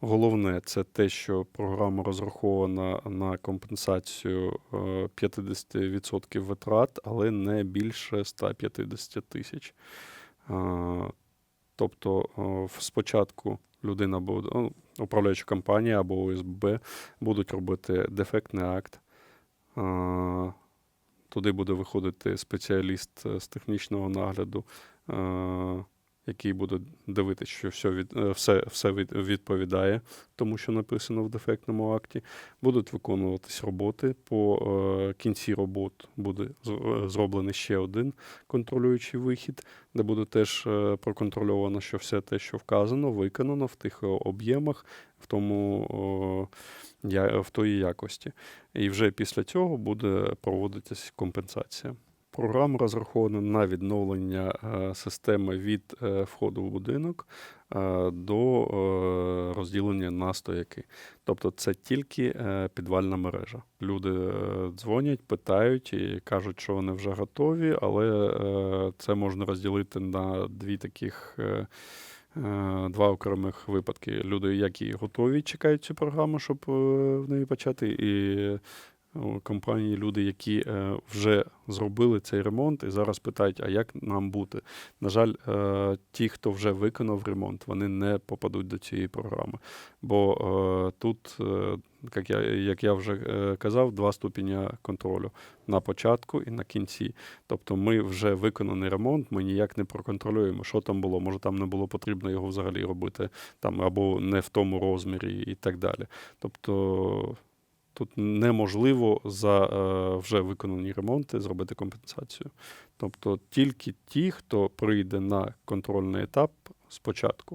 Головне це те, що програма розрахована на компенсацію е, 50% витрат, але не більше 150 тисяч. Е, Тобто е, спочатку людина буде, ну, управляюча компанія або ОСБ будуть робити дефектний акт. Е, Туди буде виходити спеціаліст е, з технічного нагляду, е, який буде дивитися, що все, від, е, все, все від- відповідає тому, що написано в дефектному акті. Будуть виконуватись роботи. По е, кінці робот буде е, зроблений ще один контролюючий вихід, де буде теж е, проконтрольовано, що все те, що вказано, виконано в тих е, об'ємах, в тому в тої якості. І вже після цього буде проводитись компенсація. Програма розрахована на відновлення е, системи від е, входу в будинок е, до розділення на стояки. Тобто це тільки підвальна мережа. Люди дзвонять, питають і кажуть, що вони вже готові, але це можна розділити на дві таких. Два окремих випадки. Люди, які готові, чекають цю програму, щоб в неї почати, і компанії, люди, які е, вже зробили цей ремонт і зараз питають, а як нам бути. На жаль, е, ті, хто вже виконав ремонт, вони не попадуть до цієї програми. Бо е, тут, е, як я, як я вже е, казав, два ступеня контролю на початку і на кінці. Тобто ми вже виконаний ремонт, ми ніяк не проконтролюємо, що там було. Може, там не було потрібно його взагалі робити, там або не в тому розмірі і так далі. Тобто тут неможливо за е, вже виконані ремонти зробити компенсацію. Тобто тільки ті, хто прийде на контрольний етап спочатку,